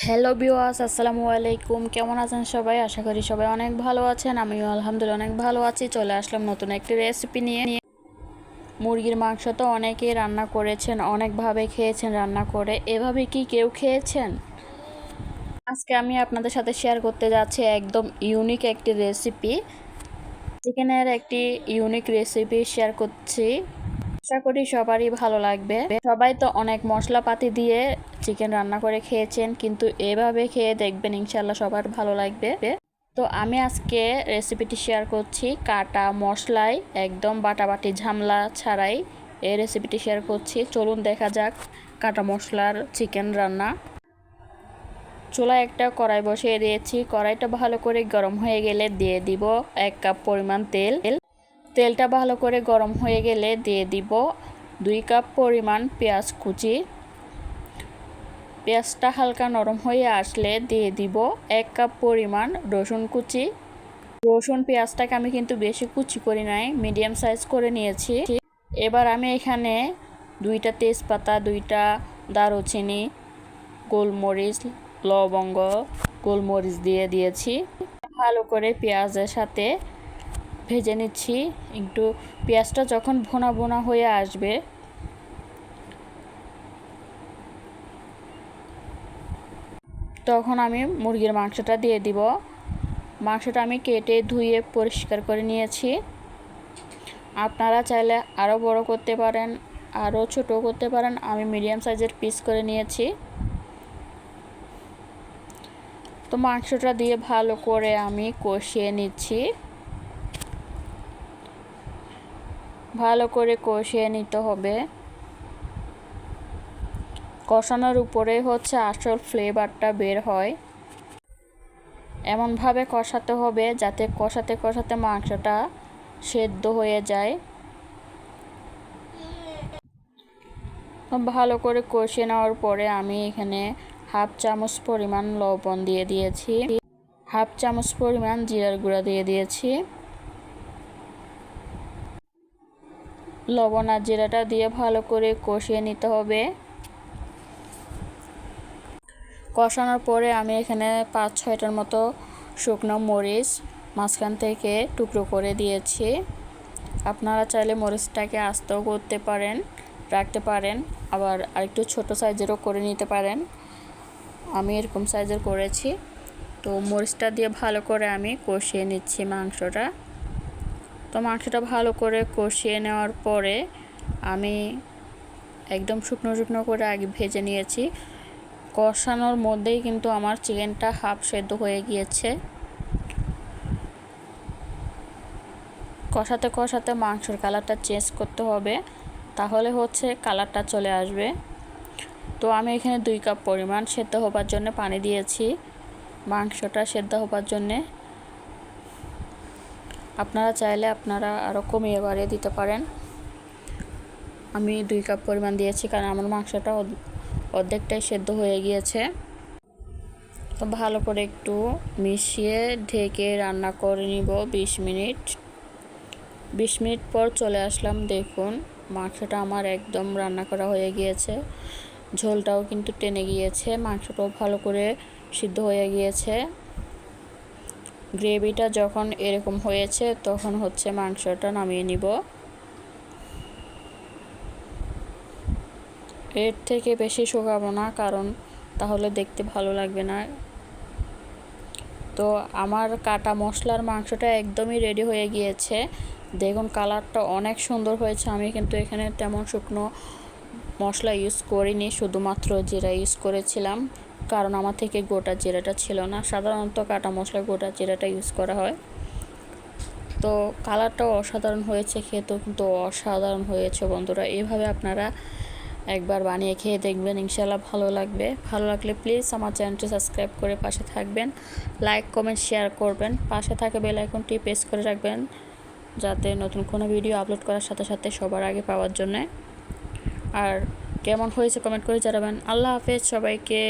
Hello বিওয়াস আসসালামু আলাইকুম। কেমন আছেন সবাই? আশা করি সবাই অনেক ভালো আছেন। আমিও আলহামদুলিল্লাহ অনেক ভালো আছি। চলে আসলাম নতুন একটি রেসিপি নিয়ে। মুরগির মাংস তো অনেকেই রান্না করেছেন, অনেকভাবে খেয়েছেন রান্না করে। এভাবে কি কেউ খেয়েছেন? আজকে আমি আপনাদের সাথে শেয়ার করতে যাচ্ছি একদম ইউনিক একটি রেসিপি চিকেনের একটি ইউনিক রেসিপি শেয়ার করছি। আশা করি সবারই ভালো লাগবে। সবাই তো অনেক মশলাপাতি দিয়ে চিকেন রান্না করে খেয়েছেন, কিন্তু এভাবে খেয়ে দেখবেন ইনশাল্লাহ সবার ভালো লাগবে। তো আমি আজকে রেসিপিটি শেয়ার করছি, কাটা মশলায় একদম বাটাবাটি ঝামলা ছাড়াই এই রেসিপিটি শেয়ার করছি। চলুন দেখা যাক কাটা মশলার চিকেন রান্না। চুলায় একটা কড়াই বসিয়ে দিয়েছি, কড়াইটা ভালো করে গরম হয়ে গেলে দিয়ে দিব এক কাপ পরিমাণ তেল। তেলটা ভালো করে গরম হয়ে গেলে দিয়ে দিব দুই কাপ পরিমাণ পেঁয়াজ কুচি। পেঁয়াজটা হালকা নরম হয়ে আসলে দিয়ে দিব এক কাপ পরিমাণ রসুন কুচি। রসুন পেঁয়াজটাকে আমি কিন্তু বেশি কুচি করি নাই, মিডিয়াম সাইজ করে নিয়েছি। এবার আমি এখানে দুইটা তেজপাতা, দুইটা দারুচিনি, গোলমরিচ, লবঙ্গ, গোলমরিচ দিয়ে দিয়েছি। ভালো করে পেঁয়াজের সাথে ভেজে নিচ্ছি। একটু পেঁয়াজটা যখন ভোনা ভোনা হয়ে আসবে, তখন আমি মুরগির মাংসটা দিয়ে দিব। মাংসটা আমি কেটে ধুয়ে পরিষ্কার করে নিয়েছি। আপনারা চাইলে আরও বড় করতে পারেন আরও ছোট করতে পারেন। আমি মিডিয়াম সাইজের পিস করে নিয়েছি। তো মাংসটা দিয়ে ভালো করে আমি কষিয়ে নিচ্ছি। ভালো করে কষিয়ে নিতে হবে। কষানোর উপরে হচ্ছে আসল ফ্লেভারটা বের হয়। এমনভাবে কষাতে হবে যাতে কষাতে কষাতে মাংসটা সেদ্ধ হয়ে যায়। ভালো করে কষিয়ে নেওয়ার পরে আমি এখানে হাফ চামচ পরিমাণ লবণ দিয়ে দিয়েছি। হাফ চামচ পরিমাণ জিরার গুঁড়া দিয়ে দিয়েছি। লবণ আর জিরাটা দিয়ে ভালো করে কষিয়ে নিতে হবে। কষানোর পরে আমি এখানে পাঁচ ছয়টার মতো শুকনো মরিচ মাঝখান থেকে টুকরো করে দিয়েছি। আপনারা চাইলে মরিচটাকে আস্তেও করতে পারেন, রাখতে পারেন, আবার আরেকটু ছোট সাইজেরও করে নিতে পারেন। আমি এরকম সাইজের করেছি। তো মরিচটা দিয়ে ভালো করে আমি কষিয়ে নিচ্ছি মাংসটা। তো মাংসটা ভালো করে কষিয়ে নেওয়ার পরে আমি একদম শুকনো শুকনো করে আগে ভেজে নিয়েছি। কষানোর মধ্যেই কিন্তু আমার চিকেনটা হাফ সেদ্ধ হয়ে গিয়েছে। কষাতে কষাতে মাংসের কালারটা চেঞ্জ করতে হবে, তাহলে হচ্ছে কালারটা চলে আসবে। তো আমি এখানে দুই কাপ পরিমাণ সেদ্ধ হবার জন্য পানি দিয়েছি। মাংসটা সেদ্ধ হবার জন্যে আপনারা চাইলে আপনারা আরও কমিয়ে বাড়িয়ে দিতে পারেন। আমি দুই কাপ পরিমাণ দিয়েছি কারণ আমার মাংসটা অর্ধেকটাই সেদ্ধ হয়ে গিয়েছে। তো ভালো করে একটু মিশিয়ে ঢেকে রান্না করে নিব বিশ মিনিট। বিশ মিনিট পর চলে আসলাম, দেখুন মাংসটা আমার একদম রান্না করা হয়ে গিয়েছে। ঝোলটাও কিন্তু টেনে গিয়েছে, মাংসটাও ভালো করে সিদ্ধ হয়ে গিয়েছে। গ্রেভিটা যখন এরকম হয়েছে, তখন হচ্ছে মাংসটা নামিয়ে নিব। এর থেকে বেশি শুকাবো না, কারণ তাহলে দেখতে ভালো লাগবে না। তো আমার কাটা মশলার মাংসটা একদমই রেডি হয়ে গিয়েছে। দেখুন কালারটা অনেক সুন্দর হয়েছে। আমি কিন্তু এখানে তেমন শুকনো মশলা ইউজ করিনি, শুধুমাত্র জিরা ইউজ করেছিলাম। কারণ আমার থেকে গোটা জিরাটা ছিল না। সাধারণত কাটা মশলা গোটা জিরাটা ইউজ করা হয়। তো কালারটাও অসাধারণ হয়েছে খেতেও কিন্তু অসাধারণ হয়েছে বন্ধুরা। এভাবে আপনারা একবার বানিয়ে খেয়ে দেখবেন ইনশাল্লাহ ভালো লাগবে। ভালো লাগলে প্লিজ আমার চ্যানেলটি সাবস্ক্রাইব করে পাশে থাকবেন। লাইক কমেন্ট শেয়ার করবেন। পাশে থাকে বেল আইকনটি প্রেস করে রাখবেন যাতে নতুন কোনো ভিডিও আপলোড করার সাথে সাথে সবার আগে পাওয়ার জন্যে। আর কেমন হয়েছে কমেন্ট করে জানাবেন। আল্লাহ হাফেজ সবাইকে।